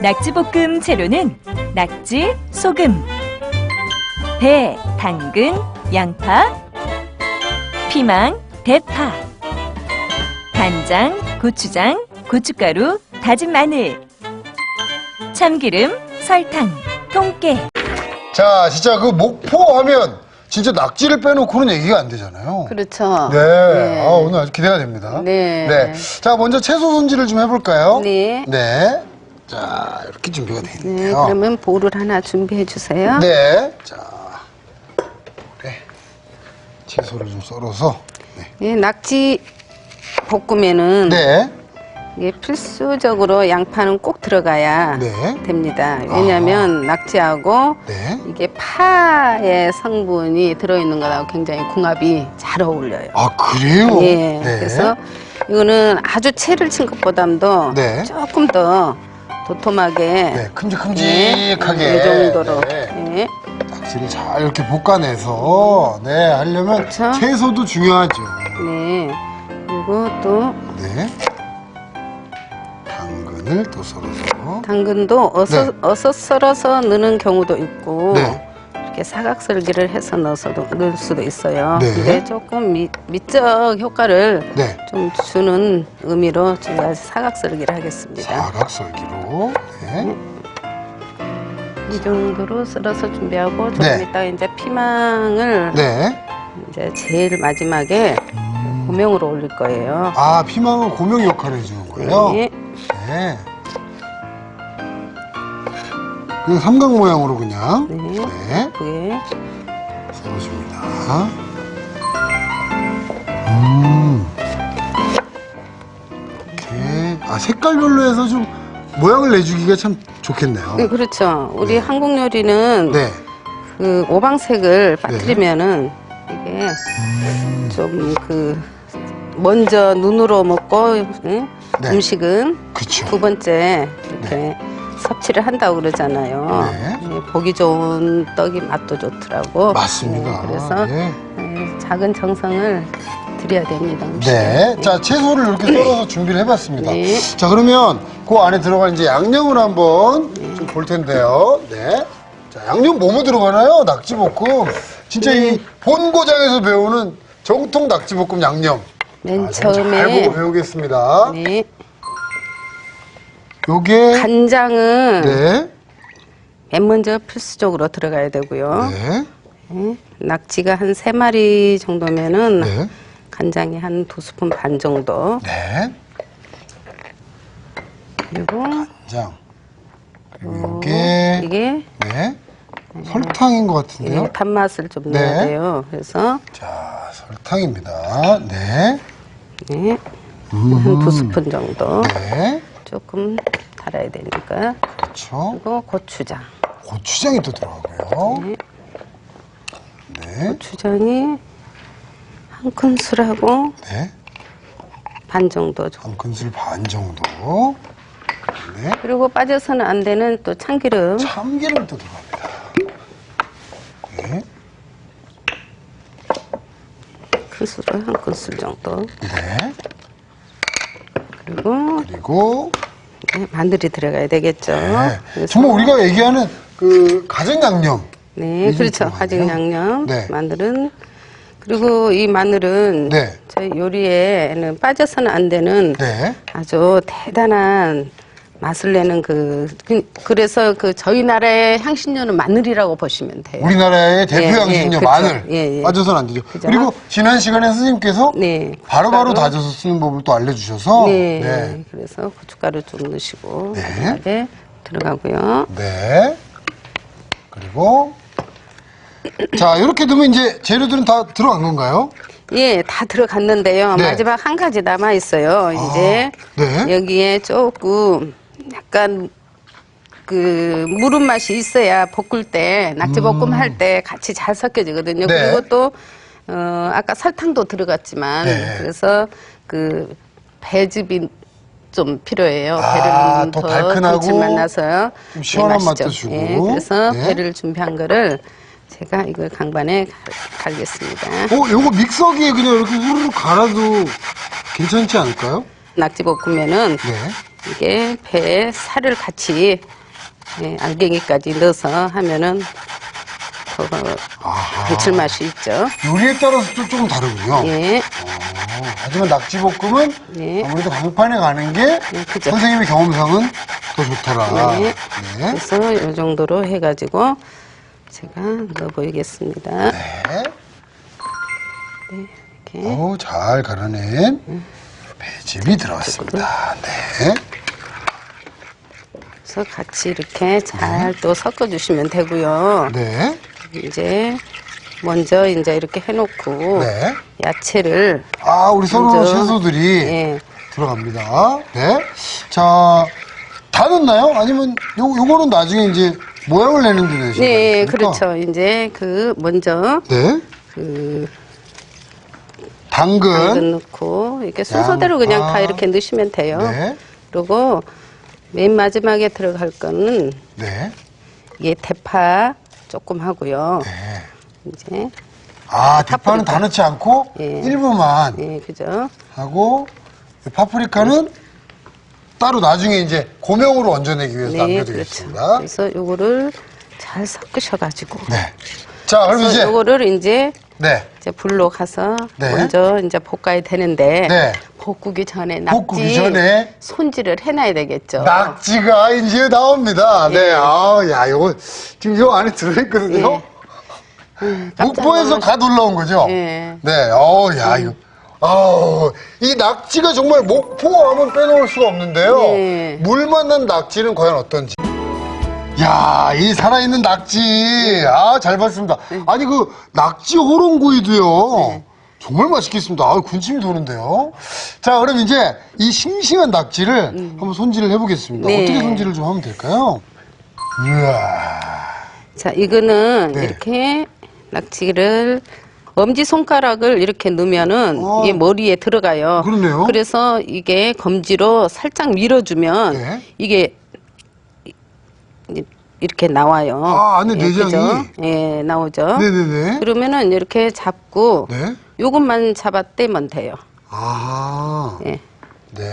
낙지볶음 재료는 낙지, 소금, 배, 당근, 양파, 피망, 대파, 간장, 고추장, 고춧가루, 다진 마늘, 참기름, 설탕, 통깨. 자, 진짜 그 목포 하면 진짜 낙지를 빼놓고는 얘기가 안 되잖아요. 그렇죠. 네. 아, 오늘 아주 기대가 됩니다. 네. 자, 먼저 채소 손질을 좀 해볼까요? 네. 네. 자, 이렇게 준비가 되어 네, 있네요. 그러면 볼을 하나 준비해 주세요. 네. 자, 그래. 채소를 좀 썰어서. 네. 네, 낙지 볶으면은 네. 이게 필수적으로 양파는 꼭 들어가야 네. 됩니다. 왜냐하면 낙지하고 네. 이게 파의 성분이 들어있는 거하고 굉장히 궁합이 잘 어울려요. 아, 그래요? 예. 네. 그래서 이거는 아주 채를 친 것보담도 네. 조금 더 도톰하게 네, 큼직큼직하게. 이 정도로 네. 네. 낙지를 잘 이렇게 볶아내서, 네, 하려면 그렇죠. 채소도 중요하죠. 네. 그리고 또 네. 당근을 또 썰어서. 당근도 어서, 네. 어서 썰어서 넣는 경우도 있고 네. 이렇게 사각썰기를 해서 넣어서도 넣을 수도 있어요. 네. 근데 조금 미, 미적 효과를 네. 좀 주는 의미로 제가 사각썰기를 하겠습니다. 사각썰기로. 네. 이 정도로 썰어서 준비하고 조금 네. 이따가 이제 피망을 네. 이제 제일 마지막에 고명으로 올릴 거예요. 아, 피망은 고명 역할을 해주는 거예요? 네. 네. 그냥 삼각 모양으로 그냥. 네. 네. 그게 썰어줍니다. 음. 이렇게. 아, 색깔별로 해서 좀 모양을 내주기가 참 좋겠네요. 네, 그렇죠. 우리 한국 요리는 네. 그 오방색을 빠뜨리면은 이게 좀그 먼저 눈으로 먹고 응? 네. 음식은 그쵸. 두 번째 이렇게 섭취를 한다고 그러잖아요. 네. 네, 보기 좋은 떡이 맛도 좋더라고. 맞습니다. 네, 그래서 네. 네, 작은 정성을 들여야 됩니다. 음식에. 네. 자, 채소를 이렇게 썰어서 준비를 해봤습니다. 네. 자, 그러면 그 안에 들어간 이제 양념을 한번 좀 볼 텐데요. 네. 자, 양념 뭐뭐 들어가나요? 낙지볶음. 진짜 네. 이 본고장에서 배우는 정통 낙지볶음 양념. 맨 아, 좀 잘 처음에 보고 배우겠습니다. 네, 요게 간장은 네. 맨 먼저 필수적으로 들어가야 되고요. 네. 네, 낙지가 한 세 마리 정도면은 네. 간장이 한 두 스푼 반 정도. 네. 그리고 장. 그리고 요게 이게 네. 설탕인 것 같은데요. 예, 단맛을 좀 네. 넣어야 돼요. 그래서 자, 설탕입니다. 네. 네, 음. 한두 스푼 정도 네. 조금 달아야 되니까. 그렇죠. 그리고 고추장. 고추장이 또 들어가고요. 네, 네. 고추장이 한 큰술하고 네. 반 정도 좀. 한 큰술 반 정도. 네. 그리고 빠져서는 안 되는 또 참기름. 참기름 또 들어갑니다. 네. 큰술을 한 큰술 정도. 네. 그리고 그리고 네, 마늘이 들어가야 되겠죠. 네. 그래서 정말 우리가 얘기하는 그 가정 양념. 네, 그렇죠. 가정 양념, 네. 마늘은 그리고 이 마늘은 네. 저희 요리에는 빠져서는 안 되는 네. 아주 대단한 맛을 내는 그, 그 그 래서 그 저희 나라의 향신료는 마늘이라고 보시면 돼요. 우리나라의 대표 예, 예, 양신료 그렇죠. 마늘 예, 예. 빠져서는 안 되죠. 그죠? 그리고 지난 시간에 선생님께서 네, 바로바로. 다져서 쓰는 법을 또 알려주셔서 네, 네. 그래서 고춧가루 좀 넣으시고 네. 마지막에 들어가고요. 네. 그리고 자 이렇게 두면 이제 재료들은 다 들어간 건가요? 예, 다 들어갔는데요. 네. 마지막 한 가지 남아 있어요. 이제 네. 여기에 조금 약간 그 무른 맛이 있어야 볶을 때 낙지 볶음 할 때 같이 잘 섞여지거든요. 음. 네. 그리고 또 어, 아까 설탕도 들어갔지만 네. 그래서 그 배즙이 좀 필요해요. 아, 배를 더더 달큰하고 감칠맛 나서요. 좀 시원한 네, 맛도. 주고. 예, 그래서 네. 배를 준비한 거를 제가 이걸 강반에 갈- 갈겠습니다. 어, 요거 믹서기에 그냥 이렇게 후루룩 갈아도 괜찮지 않을까요? 낙지 볶으면은 네. 이게 배에 살을 같이 예, 알갱이까지 넣어서 하면은 더 감칠맛이 있죠. 요리에 따라서 또 조금 다르군요. 예, 어, 하지만 낙지볶음은 예. 아무래도 강판에 가는 게 예, 그죠. 선생님의 경험상은 더 좋더라. 네. 네. 그래서 이 정도로 해가지고 제가 넣어 보이겠습니다. 네. 이렇게 어우, 잘 갈아낸 배즙이 들어왔습니다. 네. 그래서 같이 이렇게 잘 또 섞어주시면 되고요. 네. 이제 먼저 이제 이렇게 해놓고 네. 야채를 아, 우리 서로 먼저, 채소들이 예. 들어갑니다. 네. 자, 다 넣나요? 아니면 요, 요거는 나중에 이제 모양을 내는 데 내시는 네, 거니까? 그렇죠. 이제 그 먼저 네. 그 당근. 당근 넣고 이렇게 순서대로 그냥 양파. 다 이렇게 넣으시면 돼요. 네. 그리고 맨 마지막에 들어갈 거는 네. 이게 대파 조금 하고요. 네. 이제 아, 대파는 파프리카. 다 넣지 않고 예. 일부만 예, 그죠? 하고 파프리카는 따로 나중에 이제 고명으로 얹어내기 위해서 네, 남겨두겠습니다. 그렇죠. 그래서 요거를 잘 섞으셔 가지고. 네. 자, 그럼 그래서 이제 요거를 이제 네. 이제 불로 가서 네. 먼저 이제 볶아야 되는데 네. 볶기 전에 낙지 볶기 전에 손질을 해놔야 되겠죠. 낙지가 이제 나옵니다. 네. 아, 야, 요거 지금 요 안에 들어있거든요. 예. 깜짝 목포에서 놀라- 갓 올라온 거죠? 예. 네. 어, 야, 이거. 아우, 이 낙지가 정말 목포 하면 빼놓을 수가 없는데요. 네. 물 만 난 낙지는 과연 어떤지. 야, 이 살아있는 낙지. 아, 잘 봤습니다. 아니, 그, 낙지 호롱구이도요. 정말 맛있겠습니다. 아, 군침이 도는데요. 자, 그럼 이제 이 싱싱한 낙지를 한번 손질을 해보겠습니다. 네. 어떻게 손질을 좀 하면 될까요? 이야. 자, 이거는 네. 이렇게 낙지를 엄지 손가락을 이렇게 넣으면은 어. 이게 머리에 들어가요. 그러네요. 그래서 이게 검지로 살짝 밀어주면 네. 이게 이- 이렇게 나와요. 아, 안에 예, 내장이? 그죠? 예, 나오죠. 네네네. 그러면은 이렇게 잡고 네. 요것만 잡아 떼면 돼요. 아. 예. 네.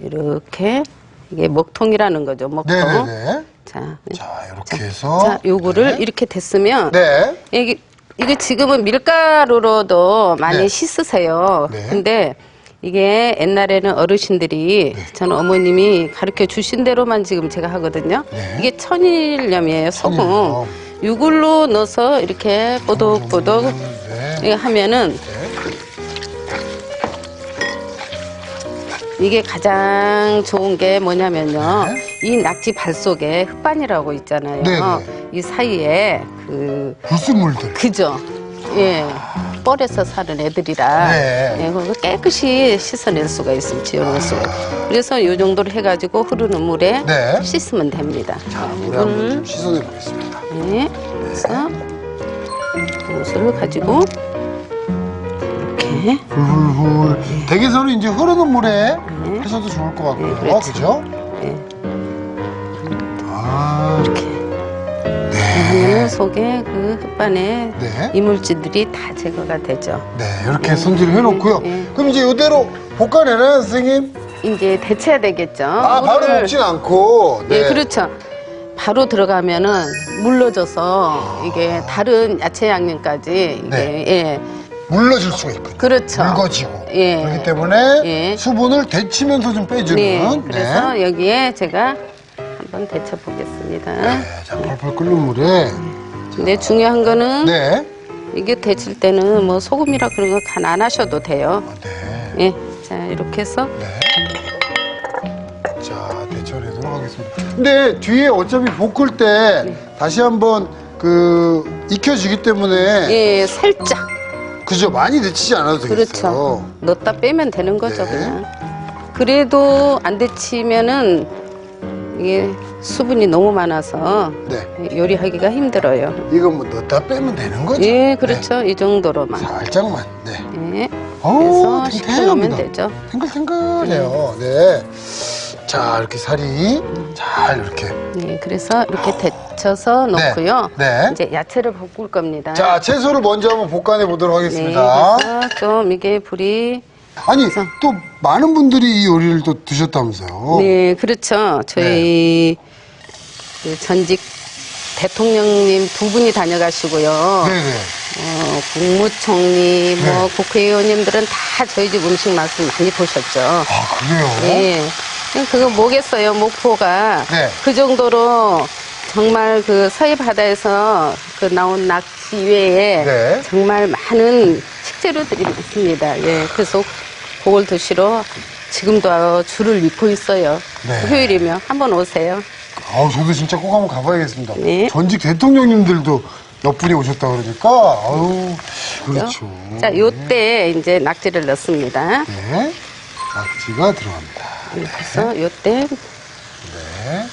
이렇게 이게 먹통이라는 거죠. 먹통. 네네네. 자, 자, 이렇게 해서. 자, 요거를 네. 이렇게 됐으면 네. 이게 이게 지금은 밀가루로도 많이 네. 씻으세요. 네. 근데 이게 옛날에는 어르신들이 저는 어머님이 가르쳐 주신 대로만 지금 제가 하거든요. 네. 이게 천일염이에요, 소금. 천일염. 이걸로 넣어서 이렇게 뽀독뽀독 네. 이렇게 하면은 네. 이게 가장 좋은 게 뭐냐면요. 네. 이 낙지 발 속에 흙반이라고 있잖아요. 네, 네. 이 사이에 그 불순물들. 그죠. 예. 뻘에서 사는 애들이라 네. 예, 깨끗이 씻어낼 수가 있으면 지어낼 수가 있어요. 그래서 이 정도로 해가지고 흐르는 물에 네. 씻으면 됩니다. 자, 물에 한번 좀 씻어내 보겠습니다. 네. 그래서 옷을 가지고 이렇게 훌훌훌. 댁에서는 이제 흐르는 물에 하셔도 좋을 것 같고요. 네, 그렇죠. 그죠? 예, 아. 이렇게 하면 속에 그 흙반에 네. 이물질들이 다 제거가 되죠. 네, 이렇게 손질을 해놓고요. 네. 그럼 이제 이대로 볶아내나요, 선생님? 이제 데쳐야 되겠죠. 아, 바로 물을- 먹진 않고. 네. 예, 그렇죠. 바로 들어가면은 물러져서 이게 다른 야채 양념까지 이게 네. 예 물러질 수가 있거든요. 그렇죠. 묽어지고. 예. 그렇기 때문에 예. 수분을 데치면서 좀 빼주는. 네, 그래서 여기에 제가 한번 데쳐 보겠습니다. 네, 자, 펄펄 끓는 물에. 근데 중요한 거는 네. 이게 데칠 때는 뭐 소금이라 그런 거 간 안 하셔도 돼요. 네. 예, 자 이렇게 해서 네. 자, 데쳐내도록 하겠습니다. 근데 뒤에 어차피 볶을 때 네. 다시 한번 그 익혀지기 때문에 예 살짝 그죠? 많이 데치지 않아도 되겠어요. 그렇죠. 넣었다 빼면 되는 거죠, 네. 그냥. 그래도 안 데치면은 이게 수분이 너무 많아서 네. 요리하기가 힘들어요. 이거 뭐 넣었다 빼면 되는 거죠? 예, 그렇죠. 이 정도로만. 네. 살짝만. 네. 예. 어우, 그래서 식혀놓으면 탱탱합니다. 되죠. 탱글탱글해요. 네. 자, 이렇게 살이 잘 이렇게. 예, 그래서 이렇게 데쳐서 넣고요. 네. 이제 야채를 볶을 겁니다. 자, 채소를 먼저 한번 볶아내 보도록 네, 하겠습니다. 그래서 좀 이게 불이 아니 또 많은 분들이 이 요리를 또 드셨다면서요. 네, 그렇죠. 저희 그 전직 대통령님 두 분이 다녀가시고요. 네네. 어, 국무총리, 뭐 네. 국회의원님들은 다 저희 집 음식 맛을 많이 보셨죠. 아 그래요? 네. 그거 뭐겠어요, 목포가. 네. 그 정도로 정말 그 서해 바다에서 그 나온 낙지 외에 네. 정말 많은 식재료 들이 많습니다. 예. 그래서 그걸 드시러 지금도 줄을 잇고 있어요. 네. 휴일이면 한번 오세요. 아우 저도 진짜 꼭 한번 가봐야겠습니다. 네. 전직 대통령님들도 몇 분이 오셨다 그러니까 아유 그렇죠. 자, 요때 이제 낙지를 넣습니다. 네. 낙지가 들어갑니다. 그래서 요때 네.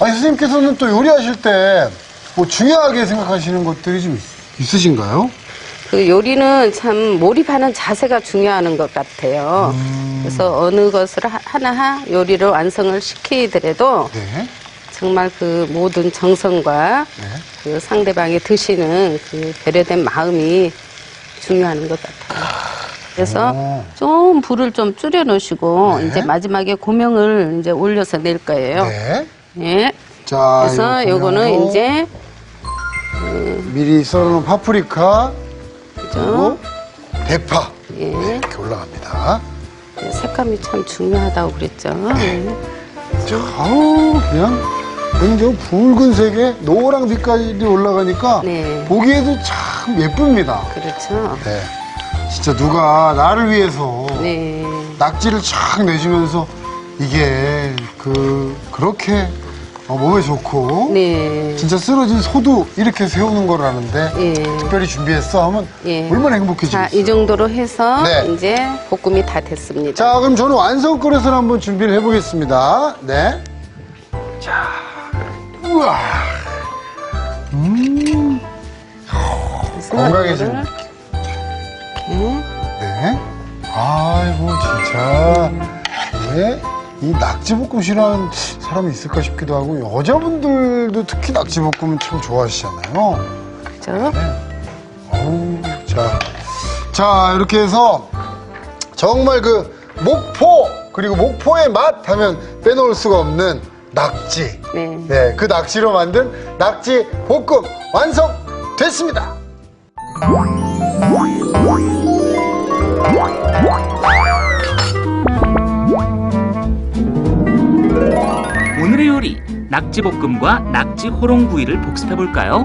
아니 선생님께서는 또 요리하실 때 뭐 중요하게 생각하시는 것들이 좀 있- 있으신가요? 그 요리는 참 몰입하는 자세가 중요한 것 같아요. 음. 그래서 어느 것을 하- 하나 요리를 완성을 시키더라도 네. 정말 그 모든 정성과 네. 그 상대방이 드시는 그 배려된 마음이 중요한 것 같아요. 그래서 오. 좀 불을 좀 줄여 놓으시고 네. 이제 마지막에 고명을 이제 올려서 낼 거예요. 네. 예. 자, 그래서 요거 요거는 이제 미리 썰어놓은 파프리카 그죠? 대파 예. 이렇게 올라갑니다. 색감이 참 중요하다고 그랬죠. 예. 자, 아우 그냥 굉장히 붉은색에 노랑 빛깔이 올라가니까 네. 보기에도 참 예쁩니다. 그렇죠. 네. 진짜 누가 나를 위해서 네. 낙지를 촥 내주면서 이게 그 그렇게 어, 몸에 좋고 네. 진짜 쓰러진 소도 이렇게 세우는 거라는데 예. 특별히 준비했어 하면 예. 얼마나 자, 행복해지겠어요. 이 정도로 해서 네. 이제 볶음이 다 됐습니다. 자, 그럼 저는 완성 그릇을 한번 준비를 해보겠습니다. 네. 자, 우와. 음, 그래서 건강해지는 이거를 이렇게 네. 아이고, 진짜. 네. 이 낙지볶음 싫어하는 사람이 있을까 싶기도 하고, 여자분들도 특히 낙지볶음은 참 좋아하시잖아요. 그죠? 어우, 자. 자, 이렇게 해서 정말 그 목포, 그리고 목포의 맛 하면 빼놓을 수가 없는 낙지. 네. 네, 그 낙지로 만든 낙지 볶음 완성됐습니다. 요리 낙지볶음과 낙지 호롱구이를 복습해 볼까요?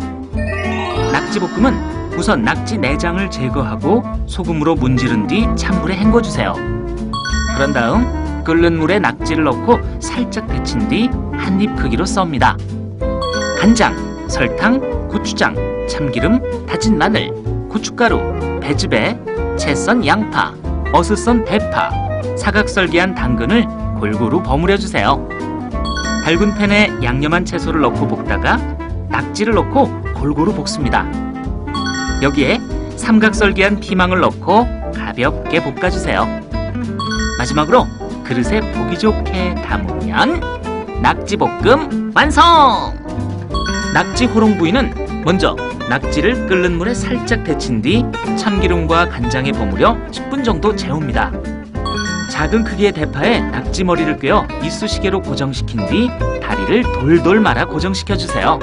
낙지볶음은 우선 낙지 내장을 제거하고 소금으로 문지른 뒤 찬물에 헹궈 주세요. 그런 다음 끓는 물에 낙지를 넣고 살짝 데친 뒤 한 입 크기로 썹니다. 간장, 설탕, 고추장, 참기름, 다진 마늘, 고춧가루, 배즙에 채썬 양파, 어슷 썬 대파, 사각썰기한 당근을 골고루 버무려 주세요. 달군 팬에 양념한 채소를 넣고 볶다가 낙지를 넣고 골고루 볶습니다. 여기에 삼각썰기한 피망을 넣고 가볍게 볶아주세요. 마지막으로 그릇에 보기 좋게 담으면 낙지볶음 완성! 낙지 호롱구이는 먼저 낙지를 끓는 물에 살짝 데친 뒤 참기름과 간장에 버무려 10분 정도 재웁니다. 작은 크기의 대파에 낙지 머리를 꿰어 이쑤시개로 고정시킨 뒤 다리를 돌돌 말아 고정시켜 주세요.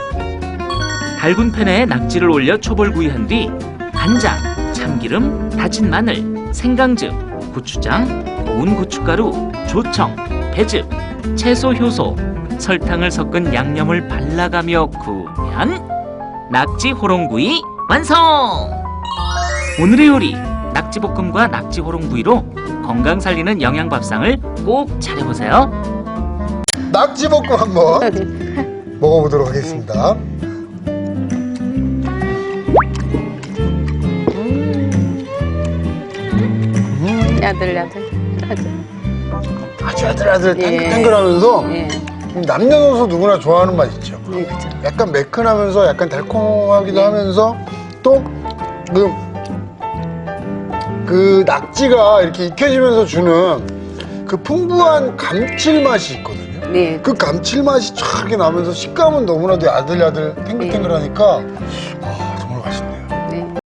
달군 팬에 낙지를 올려 초벌구이한 뒤 간장, 참기름, 다진 마늘, 생강즙, 고추장, 고운 고춧가루, 조청, 배즙, 채소 효소, 설탕을 섞은 양념을 발라가며 구우면 낙지 호롱구이 완성! 오늘의 요리 낙지볶음과 낙지 호롱구이로 건강 살리는 영양 밥상을 꼭 차려보세요. 낙지볶음 한번 먹어보도록 하겠습니다. 야들야들. 아주. 아주 아들아들 예. 탱글탱글하면서 예. 남녀노소 누구나 좋아하는 맛 있죠. 네, 그죠. 약간 매끈하면서 약간 달콤하기도 하면서 또 그, 그 낙지가 이렇게 익혀지면서 주는 그 풍부한 감칠맛이 있거든요. 네. 그 감칠맛이 촥 이렇게 나면서 식감은 너무나도 야들야들 탱글탱글하니까